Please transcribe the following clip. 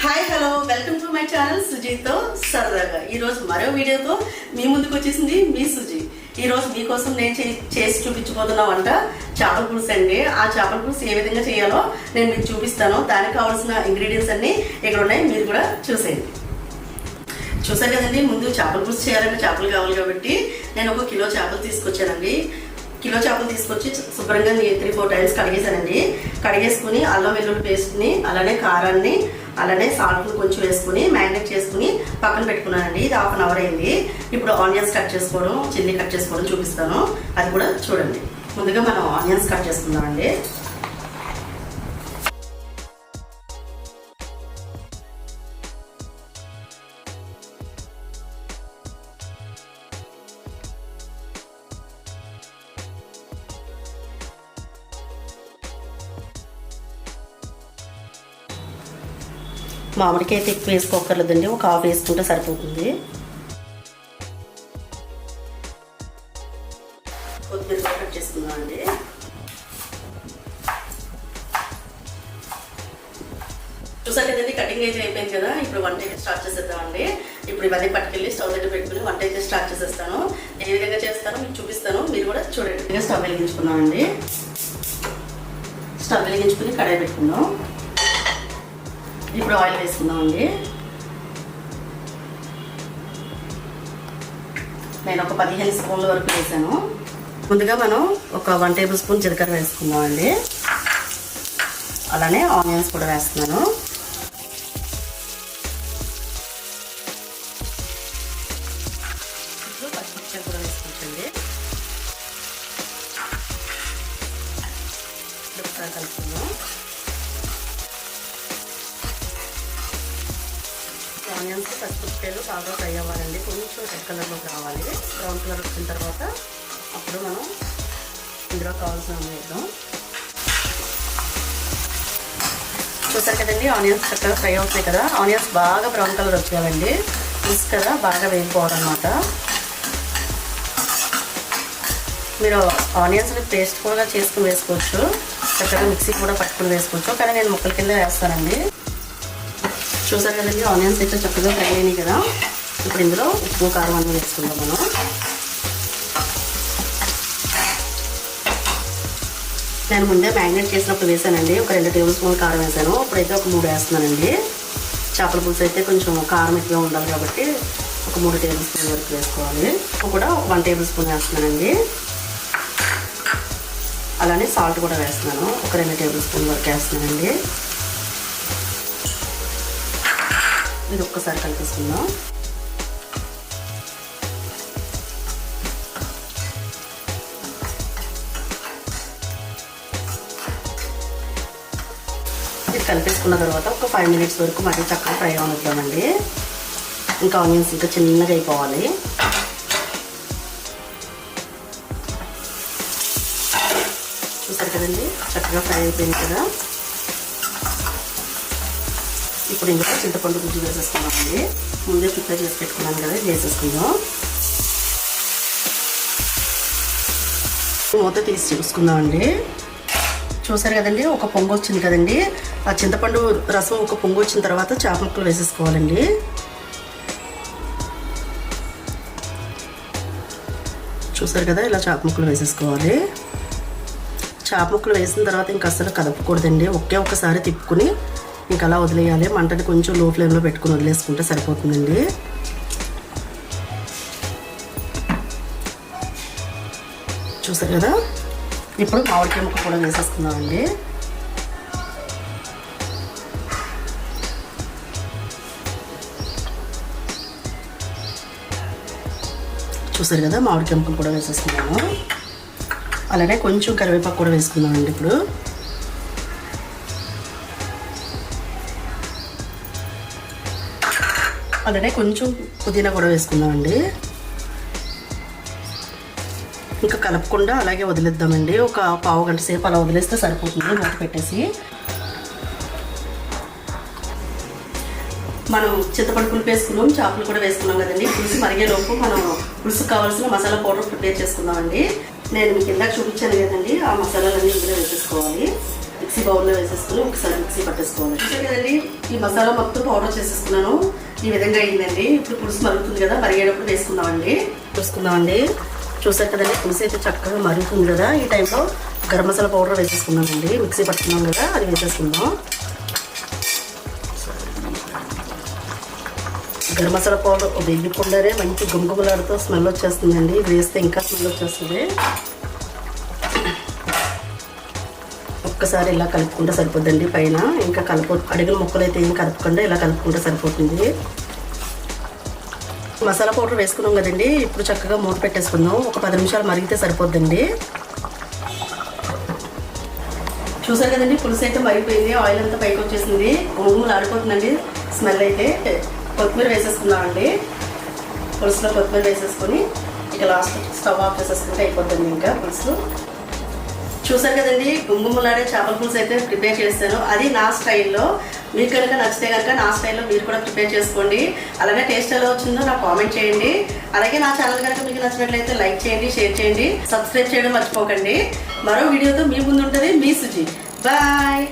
Hi hello. Welcome to my channel సుజీతో సరదాగా. ఈరోజు మరో వీడియోతో మీ ముందుకు వచ్చేసింది మీ సుజీ. ఈరోజు మీకోసం నేను చే- చేసి చూపించబోతున్న వంట చేపల పులుసు అండి. ఆ చేపల పులుసు ఏ విధంగా చేయాలో నేను మీకు చూపిస్తాను. దానికి కావాల్సిన ఇంగ్రీడియంట్స్ అన్ని ఇక్కడ ఉన్నాయి. మీరు కూడా చూసేయండి. చూసారు కదండి ముందు చేపల పులుసు చేయాలంటే చేపలు కావాలి కాబట్టి నేను ఒక కిలో చేపలు తీసుకొచ్చానండి. కిలో చేపలు తీసుకొచ్చి శుభ్రంగా త్రీ ఫోర్ టైమ్స్ కడిగేసానండి కడిగేసుకుని అల్లం వెల్లుల్లి పేస్ట్ని అలానే కారాన్ని అలానే సాల్ట్ కొంచెం వేసుకుని మ్యారినేట్ చేసుకుని పక్కన పెట్టుకున్నానండి. ఇది హాఫ్ అన్ అవర్ అయింది. ఇప్పుడు ఆనియన్స్ కట్ చేసుకోవడం చిల్లీ కట్ చేసుకోవడం చూపిస్తాను. అది కూడా చూడండి. ముందుగా మనం ఆనియన్స్ కట్ చేసుకుందామండి. మామిడికాయ అయితే ఎక్కువ వేసుకోకర్లేదండి ఒక హాఫ్ వేసుకుంటే సరిపోతుంది. కొద్దిగా కూడా కట్ చేసుకుందామండి చూసారు కదండి కటింగ్ అయితే అయిపోయింది కదా. ఇప్పుడు వంట అయితే స్టార్ట్ చేసేద్దామండి ఇప్పుడు ఇవన్నీ పట్టుకెళ్ళి స్టవ్ దగ్గర పెట్టుకుని వంట అయితే స్టార్ట్ చేసేస్తాను. ఏ విధంగా చేస్తానో మీకు చూపిస్తాను. మీరు కూడా చూడండి. స్టవ్ వెలిగించుకున్నామండి స్టవ్ వెలిగించుకుని కడాయి పెట్టుకున్నాం ఇప్పుడు ఆయిల్ వేసుకుందాం అండి నేను ఒక పదిహేను స్పూన్ల వరకు వేసాను. ముందుగా మనం ఒక వన్ టేబుల్ స్పూన్ జీలకర్ర వేసుకుందామండి అలానే ఆనియన్స్ కూడా వేస్తున్నాను. పచ్చిమిర్చి కూడా ఒకసారి కలుపుకుందాం. ఆనియన్స్ పచ్చిమిరపకాయలు బాగా ఫ్రై అవ్వాలండి. కొంచెం రెడ్ కలర్లోకి రావాలి బ్రౌన్ కలర్ వచ్చిన తర్వాత అప్పుడు మనం ఇందులో కావాల్సిన వేద్దాం. చూసారు కదండి ఆనియన్స్ చక్కగా ఫ్రై అవుతాయి కదా. ఆనియన్స్ బాగా బ్రౌన్ కలర్ వచ్చాయండి చూసి కదా బాగా వేగిపోవాలన్నమాట. మీరు ఆనియన్స్ని పేస్ట్ కూడా చేసుకుని వేసుకోవచ్చు. చక్కగా మిక్సీ కూడా పట్టుకుని వేసుకోవచ్చు. కానీ నేను ముక్కల కింద వేస్తానండి. చూసారు కదండి ఆనియన్స్ అయితే చక్కగా ఫ్రై అయినాయి కదా. ఇప్పుడు ఇందులో ఉప్పు కారం అన్నీ వేసుకుందాం మనం. నేను ముందే మ్యారినేట్ చేసినప్పుడు వేసానండి. ఒక రెండు టేబుల్ స్పూన్ కారం వేసాను. ఇప్పుడైతే ఒక మూడు వేస్తున్నానండి. చేపల పులుసు అయితే కొంచెం కారం ఎక్కువ ఉండాలి కాబట్టి ఒక మూడు టేబుల్ స్పూన్ వరకు వేసుకోవాలి. ఉప్పు కూడా వన్ టేబుల్ స్పూన్ వేస్తున్నానండి. అలానే సాల్ట్ కూడా వేస్తున్నాను. ఒక రెండు టేబుల్ స్పూన్ వరకు వేస్తున్నానండి. ఇది ఒక్కసారి కలిపేసుకుందాం. ఇది కలిపేసుకున్న తర్వాత ఒక ఫైవ్ మినిట్స్ వరకు మరీ చక్కగా ఫ్రై అవనిద్దామండి. ఇంకా ఆనియన్స్ ఇంకా చిన్నగా అయిపోవాలి. చూసారు కదండి? చక్కగా ఫ్రై అయిపోయింది కదా? ఇప్పుడు ఇందులో చింతపండు గుజ్జు వేసేసుకున్నామండి. ముందే ప్రిపేర్ చేసి పెట్టుకున్నాను కదా వేసేసుకుందాం. మూత తీసి చూసుకుందామండి. చూసారు కదండి ఒక పొంగు వచ్చింది కదండి. ఆ చింతపండు రసం ఒక పొంగు వచ్చిన తర్వాత చేప ముక్కలు వేసేసుకోవాలండి. చూసారు కదా ఇలా చేప ముక్కలు వేసేసుకోవాలి. చేప ముక్కలు వేసిన తర్వాత ఇంకా అసలు కదపకూడదండి. ఒకే ఒక్కసారి తిప్పుకుని ఇంకా అలా వదిలేయాలి. మంటని కొంచెం లో ఫ్లేమ్లో పెట్టుకుని వదిలేసుకుంటే సరిపోతుందండి. చూసారు కదా? ఇప్పుడు మామిడికాయ ముక్క కూడా వేసేసుకుందామండి. చూసారు కదా? మామిడికాయ ముక్కలు కూడా వేసేసుకున్నాము అలానే కొంచెం కరివేపాకు కూడా వేసుకుందామండి ఇప్పుడు. అలానే కొంచెం పుదీనా కూడా వేసుకుందామండి. ఇంకా కలపకుండా అలాగే వదిలేద్దామండి. ఒక పావు గంట సేపు అలా వదిలేస్తే సరిపోతుంది మూత పెట్టేసి. మనం చింతపండు పులుపు వేసుకున్నాం చేపలు కూడా వేసుకున్నాం కదండి. పులుసు మరిగేలోపు మనం పులుసు కావాల్సిన మసాలా పౌడర్ ప్రిపేర్ చేసుకుందామండి. నేను మీకు ఇందాక చూపించాను కదండి ఆ మసాలాలన్నీ ఇందులో వేసేసుకోవాలి. మిక్సీ బౌల్లో వేసేసుకుని ఒకసారి మిక్సీ పట్టేసుకోవాలి కదండి ఈ మసాలా మొత్తం పౌడర్ చేసేసుకున్నాను. ఈ విధంగా అయిందండి. ఇప్పుడు పులుసు మరుగుతుంది కదా మరిగేటప్పుడు వేసుకుందామండి. చూసుకుందామండి. చూసారు కదండి పులుసు అయితే చక్కగా మరుగుతుంది కదా. ఈ టైంలో గరం మసాలా పౌడర్ వేసేసుకున్నామండి మిక్సీ పట్టుకున్నాం కదా అది వేసేసుకుందాం. గరం మసాలా పౌడర్ వేయకుండానే మంచి గుమగుమలాడుతూ స్మెల్ వచ్చేస్తుందండి. ఇది వేస్తే ఇంకా స్మెల్ వచ్చేస్తుంది. ఒక్కసారి ఇలా కలుపుకుంటే సరిపోద్దండి. పైన ఇంకా కలుపు అడిగిన ముక్కలు అయితే ఏం కలుపుకుండా ఇలా కలుపుకుంటే సరిపోతుంది. మసాలా పౌడర్ వేసుకున్నాం కదండి. ఇప్పుడు చక్కగా మూత పెట్టేసుకుందాం. ఒక పది నిమిషాలు మరిగితే సరిపోద్దండి. చూసారు కదండి పులుసు అయితే మరిగిపోయింది. ఆయిల్ అంతా పైకి వచ్చేసింది. గుమ్ములు ఆడిపోతుందండి స్మెల్ అయితే కొత్తిమీర వేసేసుకుందామండి పులుసులో కొత్తిమీర వేసేసుకొని ఇక లాస్ట్ స్టవ్ ఆఫ్ చేసేసుకుంటే అయిపోతుంది ఇంకా పులుసు. చూసారు కదండి గుమ్గుమ్మలాడే చేపల పులుసు అయితే ప్రిపేర్ చేస్తాను అది నా స్టైల్లో. మీకు కనుక నచ్చితే కనుక నా స్టైల్లో మీరు కూడా ప్రిపేర్ చేసుకోండి. అలాగే టేస్ట్ ఎలా వచ్చిందో నాకు కామెంట్ చేయండి. అలాగే నా ఛానల్ కనుక మీకు నచ్చినట్లయితే లైక్ చేయండి షేర్ చేయండి. సబ్స్క్రైబ్ చేయడం మర్చిపోకండి. మరో వీడియోతో మీ ముందు ఉంటుంది మీ సుజీ. బాయ్!